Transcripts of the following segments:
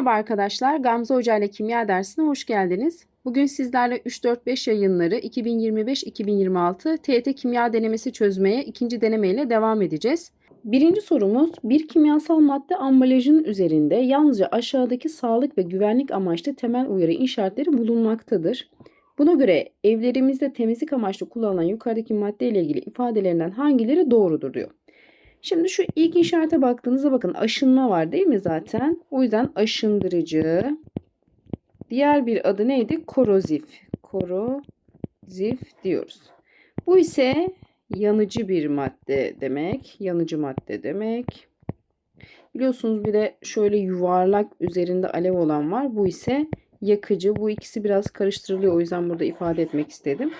Merhaba arkadaşlar, Gamze Hoca ile kimya dersine hoş geldiniz. Bugün sizlerle 3-4-5 yayınları 2025-2026 TET kimya denemesi çözmeye ikinci denemeyle devam edeceğiz. Birinci sorumuz, bir kimyasal madde ambalajının üzerinde yalnızca aşağıdaki sağlık ve güvenlik amaçlı temel uyarı işaretleri bulunmaktadır. Buna göre evlerimizde temizlik amaçlı kullanılan yukarıdaki madde ile ilgili ifadelerinden hangileri doğrudur diyor. Şimdi şu ilk işarete baktığınızda bakın aşınma var değil mi zaten? O yüzden aşındırıcı. Diğer bir adı neydi? Korozif. Korozif diyoruz. Bu ise yanıcı bir madde demek. Yanıcı madde demek. Biliyorsunuz bir de şöyle yuvarlak üzerinde alev olan var. Bu ise yakıcı. Bu ikisi biraz karıştırılıyor. O yüzden burada ifade etmek istedim.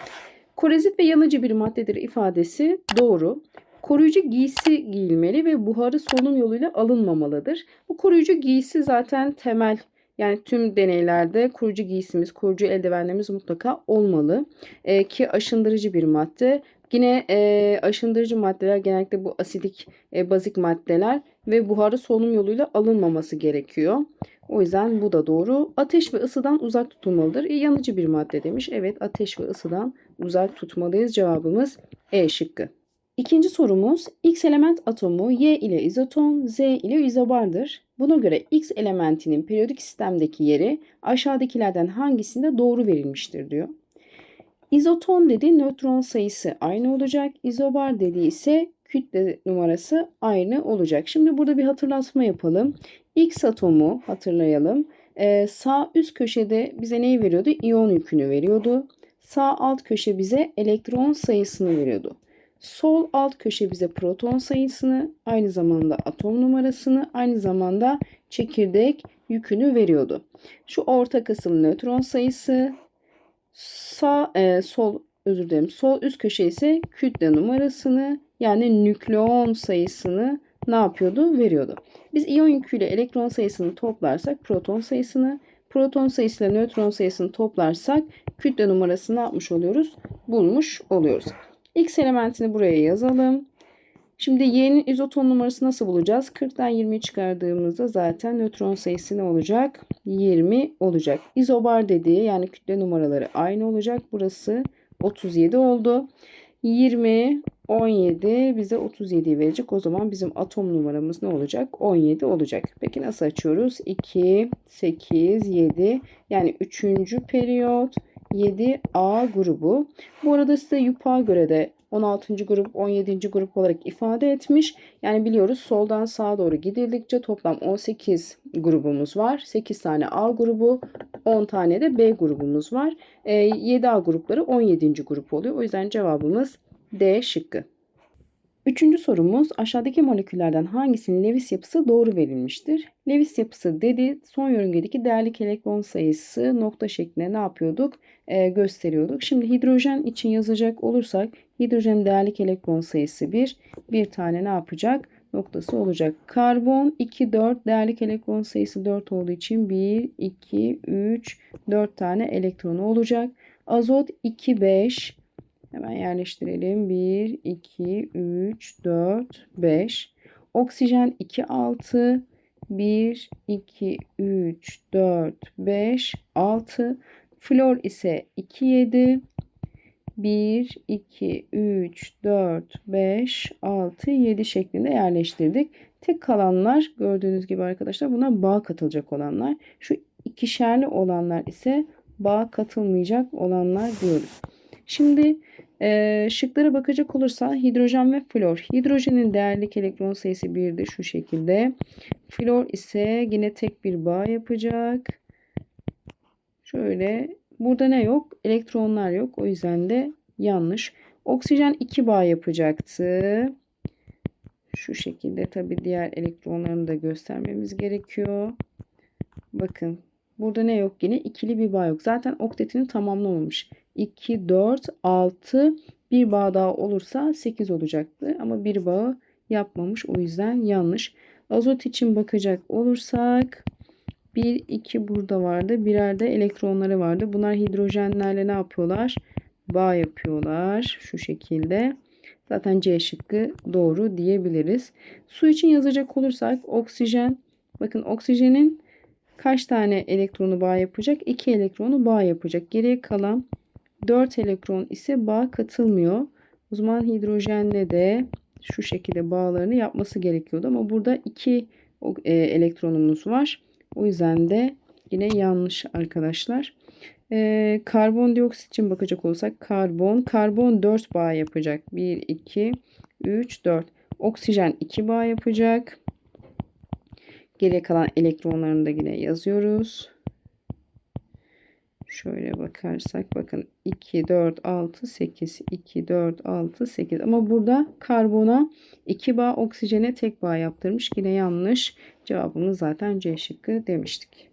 Korozif ve yanıcı bir maddedir ifadesi doğru. Koruyucu giysi giyilmeli ve buharı solunum yoluyla alınmamalıdır. Bu koruyucu giysi zaten temel yani tüm deneylerde koruyucu giysimiz, koruyucu eldivenlerimiz mutlaka olmalı. E, ki aşındırıcı bir madde. Yine e, aşındırıcı maddeler genellikle bu asidik e, bazik maddeler ve buharı solunum yoluyla alınmaması gerekiyor. O yüzden bu da doğru. Ateş ve ısıdan uzak tutulmalıdır. E, yanıcı bir madde demiş. Evet ateş ve ısıdan uzak tutmalıyız. Cevabımız E şıkkı. İkinci sorumuz X element atomu Y ile izoton, Z ile izobardır. Buna göre X elementinin periyodik sistemdeki yeri aşağıdakilerden hangisinde doğru verilmiştir diyor. İzoton dedi nötron sayısı aynı olacak. İzobar dediği ise kütle numarası aynı olacak. Şimdi burada bir hatırlatma yapalım. X atomu hatırlayalım. Ee, sağ üst köşede bize neyi veriyordu? İyon yükünü veriyordu. Sağ alt köşe bize elektron sayısını veriyordu. Sol alt köşe bize proton sayısını, aynı zamanda atom numarasını, aynı zamanda çekirdek yükünü veriyordu. Şu orta kısım nötron sayısı, sağ e, sol özür dilerim. Sol üst köşe ise kütle numarasını yani nükleon sayısını ne yapıyordu? Veriyordu. Biz iyon yüküyle elektron sayısını toplarsak proton sayısını, proton sayısıyla nötron sayısını toplarsak kütle numarasını ne yapmış oluyoruz? Bulmuş oluyoruz. X elementini buraya yazalım. Şimdi Y'nin izoton numarası nasıl bulacağız? 40'tan 20'yi çıkardığımızda zaten nötron sayısı ne olacak? 20 olacak. İzobar dediği yani kütle numaraları aynı olacak. Burası 37 oldu. 20, 17 bize 37 verecek. O zaman bizim atom numaramız ne olacak? 17 olacak. Peki nasıl açıyoruz? 2, 8, 7 yani 3. periyot 7A grubu. Bu arada size YUP'a göre de 16. grup 17. grup olarak ifade etmiş. Yani biliyoruz soldan sağa doğru gidildikçe toplam 18 grubumuz var. 8 tane A grubu 10 tane de B grubumuz var. E, 7A grupları 17. grup oluyor. O yüzden cevabımız D şıkkı. Üçüncü sorumuz aşağıdaki moleküllerden hangisinin Lewis yapısı doğru verilmiştir? Lewis yapısı dedi son yörüngedeki değerli elektron sayısı nokta şeklinde ne yapıyorduk? Ee, gösteriyorduk. Şimdi hidrojen için yazacak olursak hidrojen değerli elektron sayısı 1. Bir tane ne yapacak? Noktası olacak. Karbon 2, 4 değerli elektron sayısı 4 olduğu için 1, 2, 3, 4 tane elektronu olacak. Azot 2, 5, Hemen yerleştirelim. 1, 2, 3, 4, 5. Oksijen 2, 6. 1, 2, 3, 4, 5, 6. Flor ise 2, 7. 1, 2, 3, 4, 5, 6, 7 şeklinde yerleştirdik. Tek kalanlar gördüğünüz gibi arkadaşlar buna bağ katılacak olanlar. Şu ikişerli olanlar ise bağ katılmayacak olanlar diyoruz. Şimdi e, şıklara bakacak olursa hidrojen ve flor. Hidrojenin değerlik elektron sayısı 1'dir şu şekilde. Flor ise yine tek bir bağ yapacak. Şöyle burada ne yok? Elektronlar yok. O yüzden de yanlış. Oksijen 2 bağ yapacaktı. Şu şekilde tabi diğer elektronlarını da göstermemiz gerekiyor. Bakın burada ne yok yine? ikili bir bağ yok. Zaten oktetini tamamlamamış. 2, 4, 6 bir bağ daha olursa 8 olacaktı. Ama bir bağı yapmamış. O yüzden yanlış. Azot için bakacak olursak 1, 2 burada vardı. Birer de elektronları vardı. Bunlar hidrojenlerle ne yapıyorlar? Bağ yapıyorlar. Şu şekilde. Zaten C şıkkı doğru diyebiliriz. Su için yazacak olursak oksijen. Bakın oksijenin kaç tane elektronu bağ yapacak? 2 elektronu bağ yapacak. Geriye kalan 4 elektron ise bağ katılmıyor. O zaman hidrojenle de şu şekilde bağlarını yapması gerekiyordu. Ama burada 2 e, elektronumuz var. O yüzden de yine yanlış arkadaşlar. Ee, karbondioksit için bakacak olursak karbon. Karbon 4 bağ yapacak. 1, 2, 3, 4. Oksijen 2 bağ yapacak. Geriye kalan elektronlarını da yine yazıyoruz. Şöyle bakarsak bakın 2, 4, 6, 8, 2, 4, 6, 8 ama burada karbona 2 bağ oksijene tek bağ yaptırmış. Yine yanlış. Cevabımız zaten C şıkkı demiştik.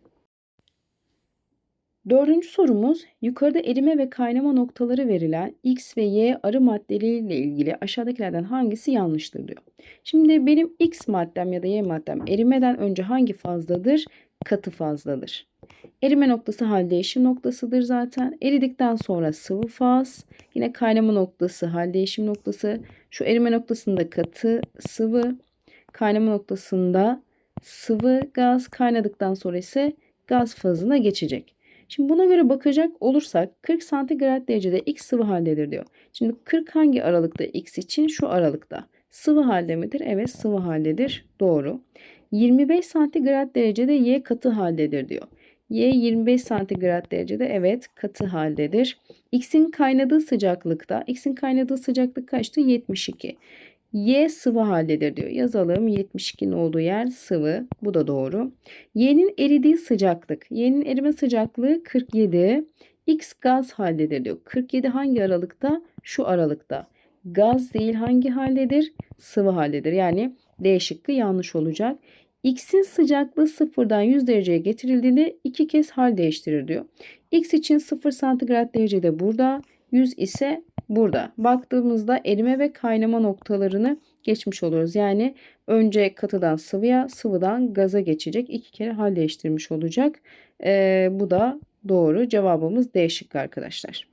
Dördüncü sorumuz yukarıda erime ve kaynama noktaları verilen X ve Y arı maddeleriyle ilgili aşağıdakilerden hangisi yanlıştır diyor. Şimdi benim X maddem ya da Y maddem erimeden önce hangi fazdadır? Katı fazdadır. Erime noktası hal değişim noktasıdır zaten. Eridikten sonra sıvı faz. Yine kaynama noktası hal değişim noktası. Şu erime noktasında katı sıvı. Kaynama noktasında sıvı gaz. Kaynadıktan sonra ise gaz fazına geçecek. Şimdi buna göre bakacak olursak 40 santigrat derecede X sıvı haldedir diyor. Şimdi 40 hangi aralıkta X için? Şu aralıkta. Sıvı halde midir? Evet sıvı haldedir. Doğru. 25 santigrat derecede Y katı haldedir diyor. Y 25 santigrat derecede evet katı haldedir. X'in kaynadığı sıcaklıkta, X'in kaynadığı sıcaklık kaçtı? 72. Y sıvı haldedir diyor. Yazalım 72'nin olduğu yer sıvı. Bu da doğru. Y'nin eridiği sıcaklık. Y'nin erime sıcaklığı 47. X gaz haldedir diyor. 47 hangi aralıkta? Şu aralıkta. Gaz değil hangi haldedir? Sıvı haldedir. Yani D şıkkı yanlış olacak. X'in sıcaklığı sıfırdan 100 dereceye getirildiğinde iki kez hal değiştirir diyor. X için 0 santigrat derecede burada, 100 ise burada. Baktığımızda erime ve kaynama noktalarını geçmiş oluyoruz. Yani önce katıdan sıvıya, sıvıdan gaza geçecek. iki kere hal değiştirmiş olacak. Ee, bu da doğru. Cevabımız D arkadaşlar.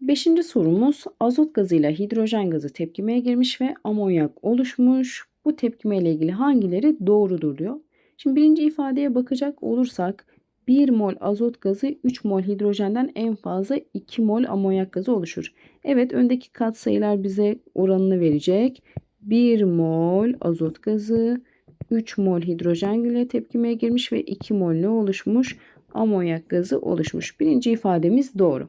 Beşinci sorumuz azot gazıyla hidrojen gazı tepkimeye girmiş ve amonyak oluşmuş. Bu tepkime ile ilgili hangileri doğrudur diyor. Şimdi birinci ifadeye bakacak olursak 1 mol azot gazı 3 mol hidrojenden en fazla 2 mol amonyak gazı oluşur. Evet öndeki katsayılar bize oranını verecek. 1 mol azot gazı 3 mol hidrojen ile tepkimeye girmiş ve 2 mol ne oluşmuş? Amonyak gazı oluşmuş. Birinci ifademiz doğru.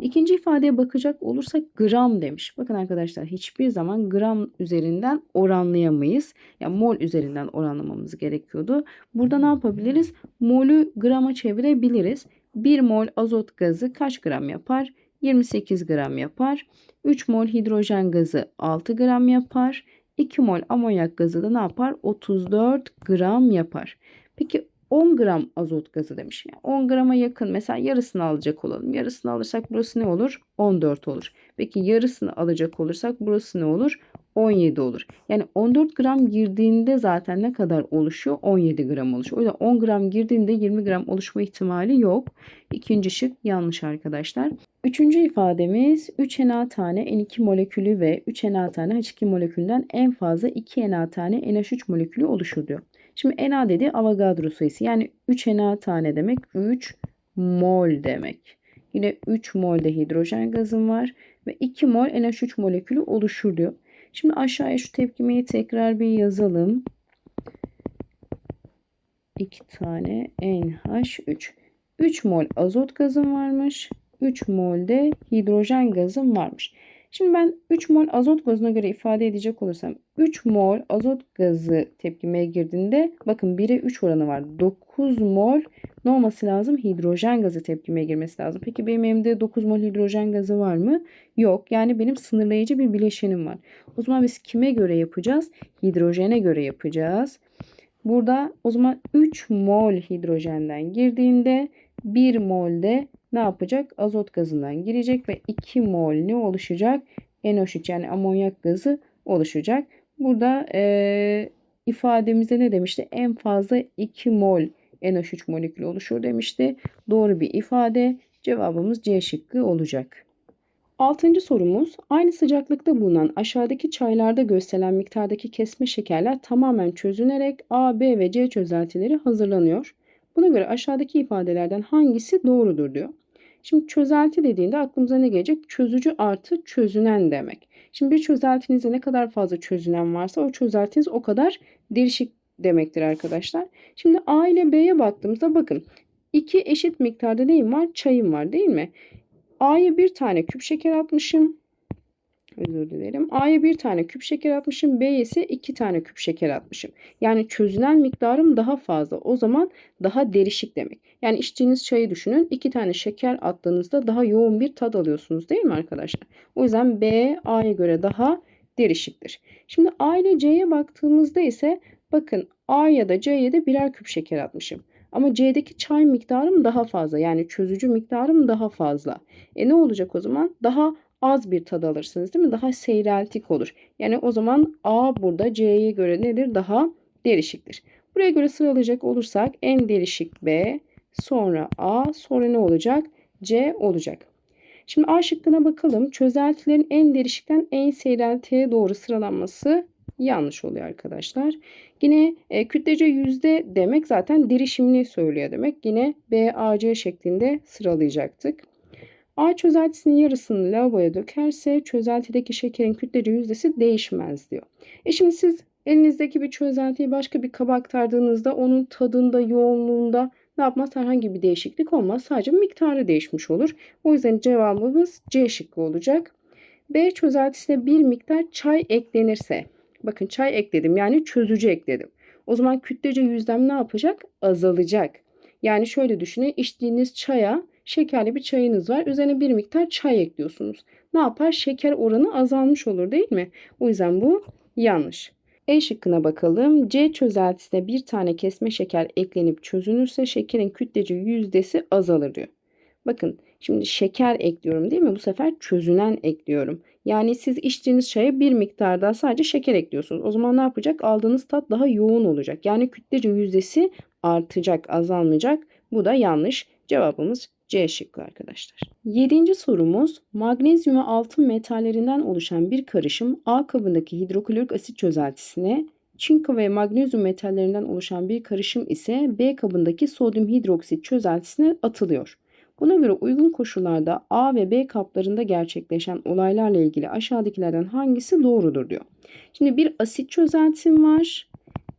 İkinci ifadeye bakacak olursak gram demiş. Bakın arkadaşlar hiçbir zaman gram üzerinden oranlayamayız. Yani mol üzerinden oranlamamız gerekiyordu. Burada ne yapabiliriz? Molü grama çevirebiliriz. 1 mol azot gazı kaç gram yapar? 28 gram yapar. 3 mol hidrojen gazı 6 gram yapar. 2 mol amonyak gazı da ne yapar? 34 gram yapar. Peki 10 gram azot gazı demiş. Yani 10 grama yakın mesela yarısını alacak olalım. Yarısını alırsak burası ne olur? 14 olur. Peki yarısını alacak olursak burası ne olur? 17 olur. Yani 14 gram girdiğinde zaten ne kadar oluşuyor? 17 gram oluşuyor. O yüzden 10 gram girdiğinde 20 gram oluşma ihtimali yok. İkinci şık yanlış arkadaşlar. Üçüncü ifademiz 3Na tane N2 molekülü ve 3Na tane H2 molekülünden en fazla 2Na tane NH3 molekülü oluşur diyor. Şimdi Na dedi Avogadro sayısı. Yani 3 Na tane demek 3 mol demek. Yine 3 mol de hidrojen gazım var ve 2 mol NH3 molekülü oluşur diyor. Şimdi aşağıya şu tepkimeyi tekrar bir yazalım. 2 tane NH3. 3 mol azot gazım varmış. 3 mol de hidrojen gazım varmış. Şimdi ben 3 mol azot gazına göre ifade edecek olursam 3 mol azot gazı tepkimeye girdiğinde bakın 1'e 3 oranı var. 9 mol ne olması lazım? Hidrojen gazı tepkimeye girmesi lazım. Peki benim elimde 9 mol hidrojen gazı var mı? Yok. Yani benim sınırlayıcı bir bileşenim var. O zaman biz kime göre yapacağız? Hidrojene göre yapacağız. Burada o zaman 3 mol hidrojenden girdiğinde 1 mol de ne yapacak? Azot gazından girecek ve 2 mol ne oluşacak? NO3 yani amonyak gazı oluşacak. Burada e, ifademizde ne demişti? En fazla 2 mol NO3 molekülü oluşur demişti. Doğru bir ifade. Cevabımız C şıkkı olacak. Altıncı sorumuz aynı sıcaklıkta bulunan aşağıdaki çaylarda gösterilen miktardaki kesme şekerler tamamen çözünerek A, B ve C çözeltileri hazırlanıyor. Buna göre aşağıdaki ifadelerden hangisi doğrudur diyor. Şimdi çözelti dediğinde aklımıza ne gelecek? Çözücü artı çözünen demek. Şimdi bir çözeltinizde ne kadar fazla çözünen varsa o çözeltiniz o kadar değişik demektir arkadaşlar. Şimdi A ile B'ye baktığımızda bakın iki eşit miktarda neyim var? Çayım var değil mi? A'ya bir tane küp şeker atmışım. Özür dilerim. A'ya bir tane küp şeker atmışım. B'ye ise iki tane küp şeker atmışım. Yani çözünen miktarım daha fazla. O zaman daha derişik demek. Yani içtiğiniz çayı düşünün. iki tane şeker attığınızda daha yoğun bir tad alıyorsunuz değil mi arkadaşlar? O yüzden B A'ya göre daha derişiktir. Şimdi A ile C'ye baktığımızda ise bakın A ya da C'ye de birer küp şeker atmışım. Ama C'deki çay miktarım daha fazla. Yani çözücü miktarım daha fazla. E ne olacak o zaman? Daha az bir tad alırsınız değil mi? Daha seyreltik olur. Yani o zaman A burada C'ye göre nedir? Daha derişiktir. Buraya göre sıralayacak olursak en derişik B, sonra A, sonra ne olacak? C olacak. Şimdi A şıkkına bakalım. Çözeltilerin en derişikten en seyreltiye doğru sıralanması yanlış oluyor arkadaşlar. Yine e, kütlece yüzde demek zaten derişimini söylüyor demek. Yine B, A, C şeklinde sıralayacaktık. A çözeltisinin yarısını lavaboya dökerse çözeltideki şekerin kütlece yüzdesi değişmez diyor. E şimdi siz elinizdeki bir çözeltiyi başka bir kaba aktardığınızda onun tadında, yoğunluğunda ne yapmaz? Herhangi bir değişiklik olmaz. Sadece miktarı değişmiş olur. O yüzden cevabımız C şıkkı olacak. B çözeltisine bir miktar çay eklenirse. Bakın çay ekledim yani çözücü ekledim. O zaman kütlece yüzdem ne yapacak? Azalacak. Yani şöyle düşünün içtiğiniz çaya şekerli bir çayınız var. Üzerine bir miktar çay ekliyorsunuz. Ne yapar? Şeker oranı azalmış olur değil mi? O yüzden bu yanlış. E şıkkına bakalım. C çözeltisine bir tane kesme şeker eklenip çözünürse şekerin kütlece yüzdesi azalır diyor. Bakın şimdi şeker ekliyorum değil mi? Bu sefer çözünen ekliyorum. Yani siz içtiğiniz çaya bir miktar daha sadece şeker ekliyorsunuz. O zaman ne yapacak? Aldığınız tat daha yoğun olacak. Yani kütlece yüzdesi artacak, azalmayacak. Bu da yanlış. Cevabımız C şıkkı arkadaşlar. Yedinci sorumuz magnezyum ve altın metallerinden oluşan bir karışım A kabındaki hidroklorik asit çözeltisine çinko ve magnezyum metallerinden oluşan bir karışım ise B kabındaki sodyum hidroksit çözeltisine atılıyor. Buna göre uygun koşullarda A ve B kaplarında gerçekleşen olaylarla ilgili aşağıdakilerden hangisi doğrudur diyor. Şimdi bir asit çözeltim var.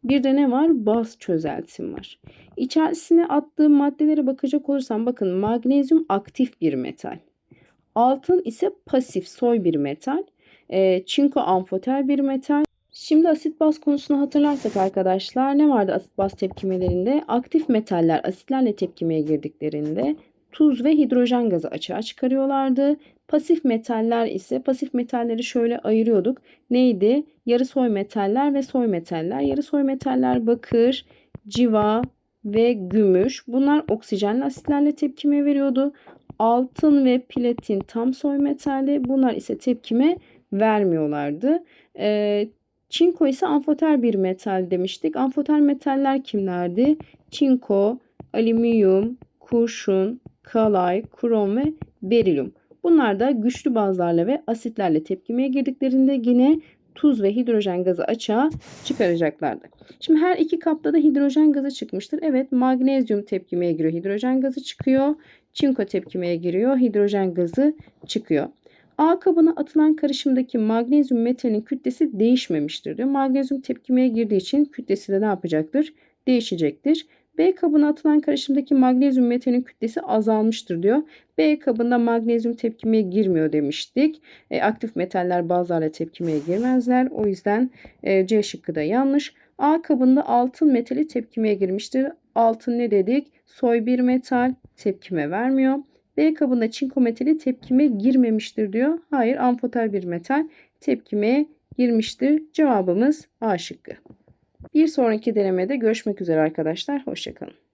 Bir de ne var? Baz çözeltim var. İçerisine attığım maddelere bakacak olursam bakın magnezyum aktif bir metal. Altın ise pasif soy bir metal. E, çinko amfoter bir metal. Şimdi asit baz konusunu hatırlarsak arkadaşlar ne vardı asit baz tepkimelerinde? Aktif metaller asitlerle tepkimeye girdiklerinde tuz ve hidrojen gazı açığa çıkarıyorlardı. Pasif metaller ise pasif metalleri şöyle ayırıyorduk. Neydi? Yarı soy metaller ve soy metaller. Yarı soy metaller bakır, civa ve gümüş. Bunlar oksijenli asitlerle tepkime veriyordu. Altın ve platin tam soy metalli. Bunlar ise tepkime vermiyorlardı. Ee, çinko ise amfoter bir metal demiştik. Amfoter metaller kimlerdi? Çinko, alüminyum, kurşun, kalay, krom ve berilyum. Bunlar da güçlü bazlarla ve asitlerle tepkimeye girdiklerinde yine tuz ve hidrojen gazı açığa çıkaracaklardı. Şimdi her iki kapta da hidrojen gazı çıkmıştır. Evet magnezyum tepkimeye giriyor. Hidrojen gazı çıkıyor. Çinko tepkimeye giriyor. Hidrojen gazı çıkıyor. A kabına atılan karışımdaki magnezyum metalin kütlesi değişmemiştir diyor. Magnezyum tepkimeye girdiği için kütlesi de ne yapacaktır? Değişecektir. B kabına atılan karışımdaki magnezyum metalin kütlesi azalmıştır diyor. B kabında magnezyum tepkimeye girmiyor demiştik. E, aktif metaller bazılarla tepkimeye girmezler. O yüzden e, C şıkkı da yanlış. A kabında altın metali tepkimeye girmiştir. Altın ne dedik? Soy bir metal tepkime vermiyor. B kabında çinko metali tepkime girmemiştir diyor. Hayır amfoter bir metal tepkimeye girmiştir. Cevabımız A şıkkı. Bir sonraki denemede görüşmek üzere arkadaşlar. Hoşçakalın.